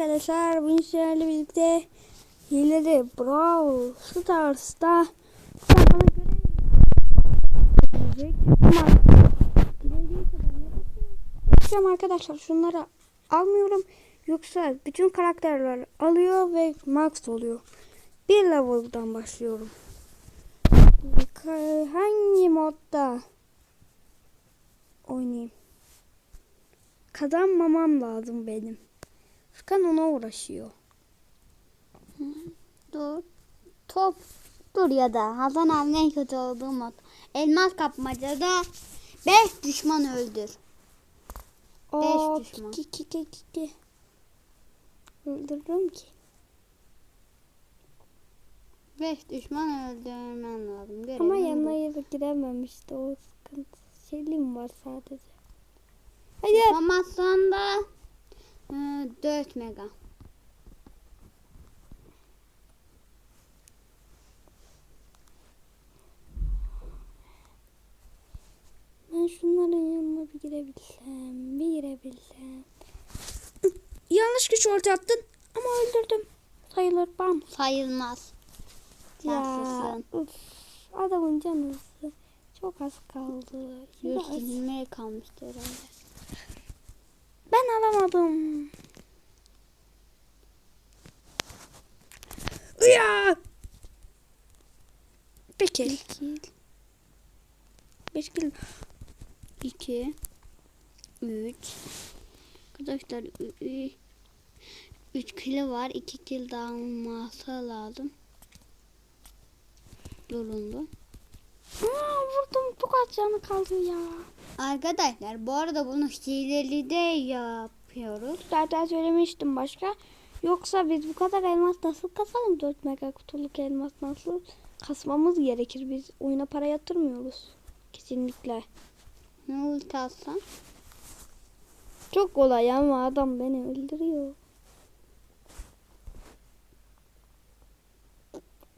arkadaşlar. Bugün sizlerle birlikte hileli Brawl Stars'ta bana göre yapacağım arkadaşlar. Şunları almıyorum. Yoksa bütün karakterler alıyor ve max oluyor. Bir level'dan başlıyorum. Hangi modda oynayayım? Kazanmamam lazım benim. Furkan ona uğraşıyor. Dur. Top. Dur ya da Hasan abinin en kötü olduğu mod. Elmas kapmacada 5 düşman öldür. Oo, düşman. Ki, ki, ki, ki, ki. Öldürdüm ki. 5 düşman öldürmen lazım. Görevin Ama yanına yere girememişti. O sıkıntı. Şeyliğim var sadece. Hadi. Yapamazsan da 4 mega. Ben şunların yanına bir girebilsem. Bir girebilsem. Yanlış güç orta attın. Ama öldürdüm. Sayılır bam. Sayılmaz. Ya. Uf, adamın canısı çok az kaldı. Biraz. 120 kalmıştı herhalde. Alamadım. Ya. Peki. 2 Bir kill. 2 3 Arkadaşlar 3 kilo var. 2 kilo daha olması lazım. Yoruldu. Aa, vurdum çok az canı kaldı ya. Arkadaşlar bu arada bunu hileli de yapıyoruz. Zaten söylemiştim başka. Yoksa biz bu kadar elmas nasıl kasalım? 4 mega kutuluk elmas nasıl kasmamız gerekir. Biz oyuna para yatırmıyoruz. Kesinlikle. Ne ulti atsan? Çok kolay ama adam beni öldürüyor.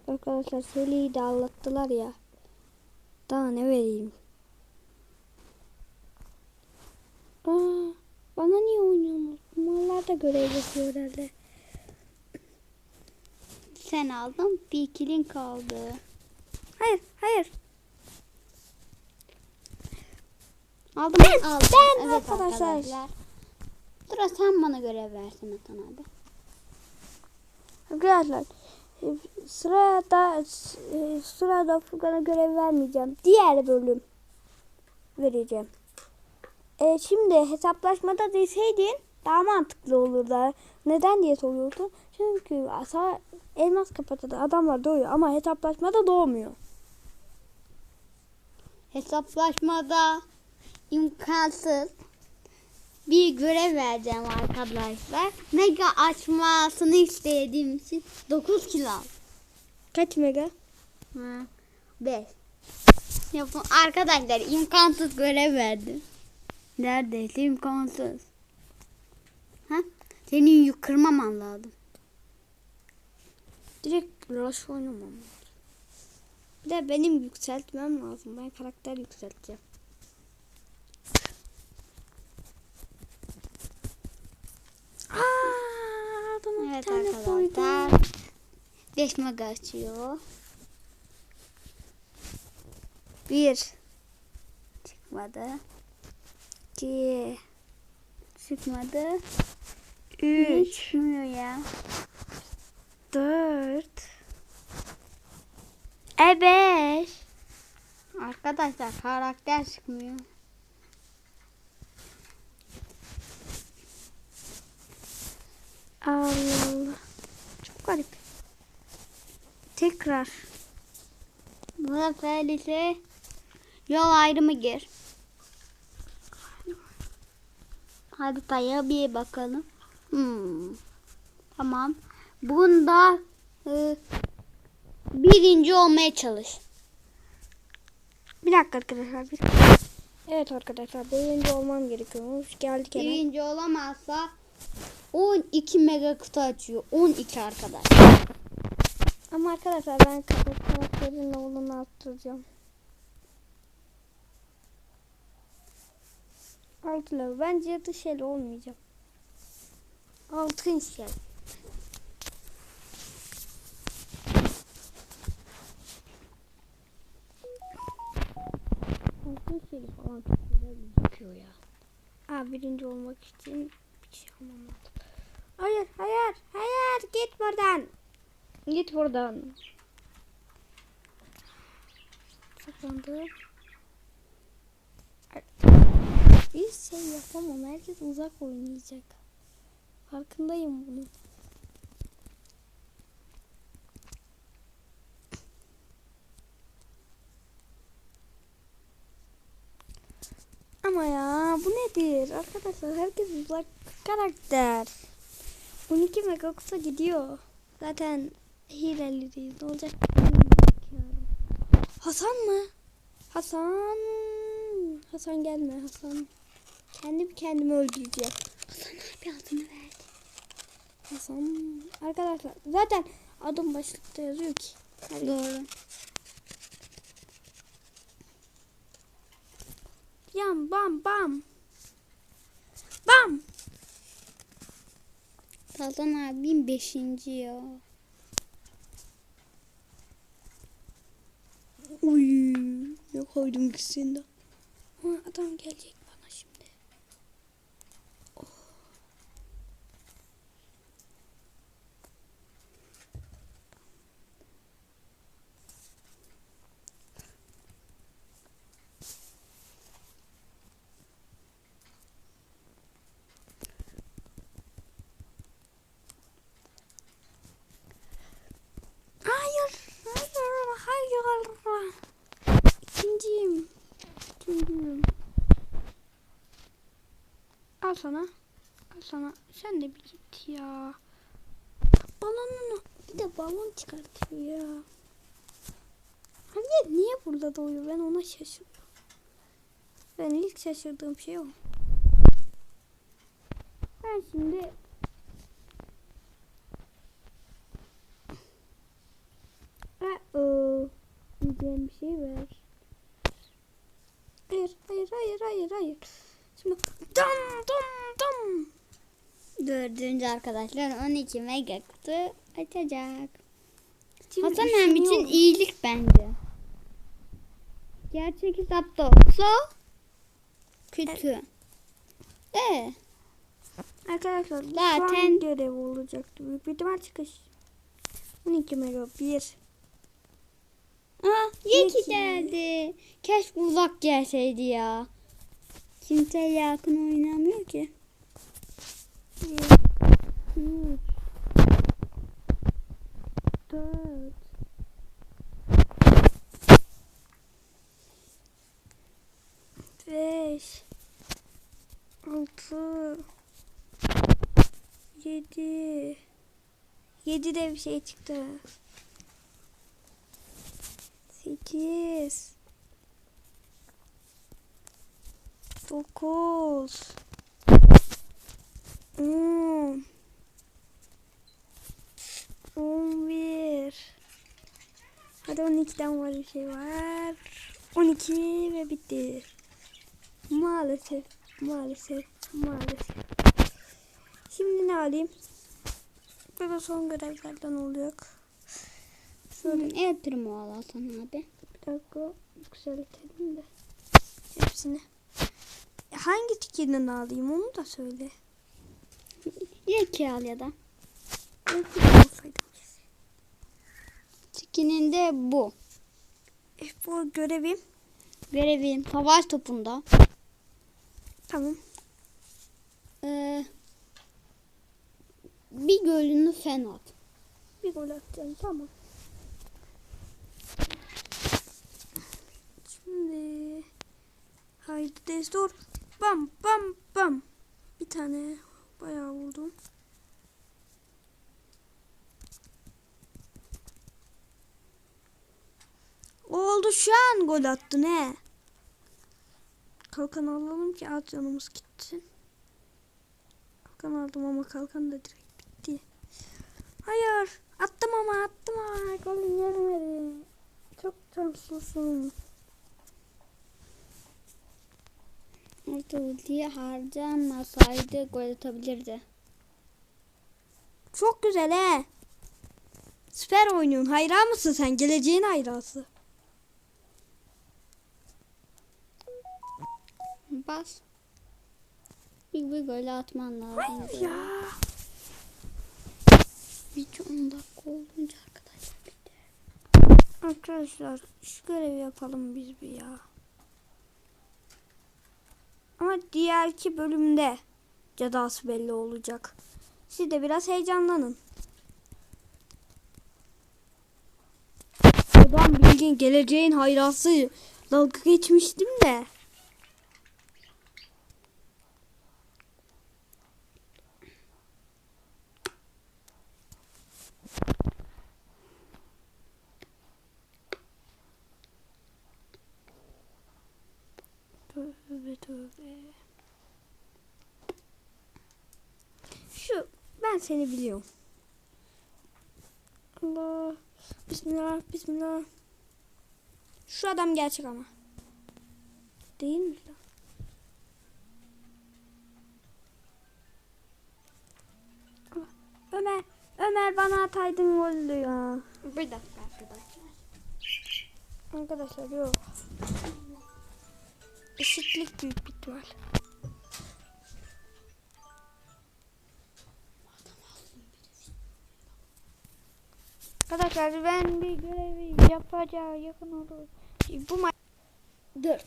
Arkadaşlar seriyi de anlattılar ya. Daha ne vereyim? Aa, bana niye oynuyorsunuz? Mallar da görev yapıyor herhalde. Sen aldın. Bir kilin kaldı. Hayır, hayır. Aldım. Ben- aldım. ben evet arkadaşlar. arkadaşlar. Sıra sen bana görev versin Atan abi. Arkadaşlar sırada sırada Furkan'a görev vermeyeceğim. Diğer bölüm vereceğim. E, şimdi hesaplaşmada deseydin daha mantıklı olurdu. Neden diye soruyordu. Çünkü asa elmas kapatıda adamlar doğuyor ama hesaplaşmada doğmuyor. Hesaplaşmada imkansız bir görev vereceğim arkadaşlar. Mega açmasını istediğim için 9 kilo. Kaç mega? 5. Yapın arkadaşlar imkansız görev verdim. Neredeyse imkansız. Ha? Senin yük kırmaman lazım. Direkt rush oynamam. lazım. Bir de benim yükseltmem lazım. Ben karakter yükselteceğim. Aa, adamın bir Evet tane koydu. arkadaşlar. 5 mega açıyor. Bir, Çıkmadı. iki, Çıkmadı. üç, Çıkmıyor ya. dört, e beş. Arkadaşlar karakter çıkmıyor. Allah Allah. Çok garip. Tekrar. Bu sefer ise yol ayrımı gir. Haritaya bir bakalım. Hmm. Tamam. Bunda e, birinci olmaya çalış. Bir dakika arkadaşlar. Bir... Evet arkadaşlar. Birinci olmam gerekiyormuş. Geldik hemen. Birinci olamazsa 12 mega kutu açıyor. 12 arkadaş. Ama arkadaşlar ben karakterin oğlunu arttıracağım. Altı. Bence şeyle olmayacağım. Altın şey. Altın şey falan gözüküyor ya. Aa, birinci olmak için bir şey almam lazım. Hayır, hayır, hayır. Git buradan. Git buradan. Saklandı. Bir şey yapamam. Herkes uzak oynayacak. Farkındayım bunun. Ama ya bu nedir? Arkadaşlar herkes uzak karakter. 12 megakusa gidiyor. Zaten hileliyiz. Ne olacak? Hasan mı? Hasan. Hasan gelme Hasan. Kendim kendimi öldüreceğim. Hasan abi adını verdi. Hasan. Arkadaşlar zaten adım başlıkta yazıyor ki. Doğru. Yam bam bam. Bam. Hasan abim beşinci ya. Uy. Ne koydum ikisini de. Ha, adam gelecek bana şimdi. Oh. Hayır, hayır, hayır. İkinciyim. İkinciyim. Al sana. Al sana. Sen de bir git ya. Balonunu. Bir de balon çıkartıyor ya. Hani niye burada doğuyor? Ben ona şaşırıyorum. Ben ilk şaşırdığım şey o. Ben şimdi Uh-oh. Diyeceğim bir şey var. Hayır, hayır, hayır, hayır, hayır. Şimdi dam dam dam. Dördüncü arkadaşlar 12 mega kutu açacak. Şimdi Hasan abi için iyilik bence. Gerçek hesapta olsa kötü. De Arkadaşlar bu Zaten- Zaten... görev olacaktı. Büyük bir ihtimal çıkış. 12 mega 1. Aa, Yeki Yeki. geldi. Keşke uzak gelseydi ya. Kimse yakın oynamıyor ki. 1 3 4 5 6 7 7 de bir şey çıktı. 8 9 10 11 Hadi 12'den var bir şey var. 12 ve bitti. Maalesef, maalesef, maalesef. Şimdi ne alayım? Böyle son görevlerden olacak. Şöyle Ev tırmı al Hasan abi. bir dakika yükseltelim de hepsini. Hangi tikinin alayım onu da söyle. Yeki al ya da. Tikinin de bu. E, bu görevim. Görevim savaş topunda. Tamam. Ee, bir gölünü sen at. Bir gol atacağım. Tamam. Şimdi haydi destur. Bam bam bam. Bir tane bayağı vurdum. Oldu şu an gol attı ne? Kalkan alalım ki az canımız gitsin. Kalkan aldım ama kalkan da direkt bitti. Hayır. Attım ama attım ama gol gelmedi. Çok şanslısın. Orta ultiyi harcamasaydı gol atabilirdi. Çok güzel he. Süper oynuyorsun. Hayran mısın sen? Geleceğin hayransı. Bas. Bir, bir gol atman lazım. Hayır ya. Bir 10 dakika olunca arkadaşlar. Arkadaşlar şu görevi yapalım biz bir ya. Ama diğerki bölümde cezası belli olacak. Siz de biraz heyecanlanın. Adam bildiğin geleceğin hayrası dalga geçmiştim de. Ben seni biliyorum. Allah. Bismillah, bismillah. Şu adam gerçek ama. Değil mi. Ömer, Ömer bana ataydın gollü ya. Bir dakika arkadaşlar. Arkadaşlar yok. Eşitlik büyük bir ihtimal. Arkadaşlar ben bir görevi yapacağı yakın olur. Bu maç 4.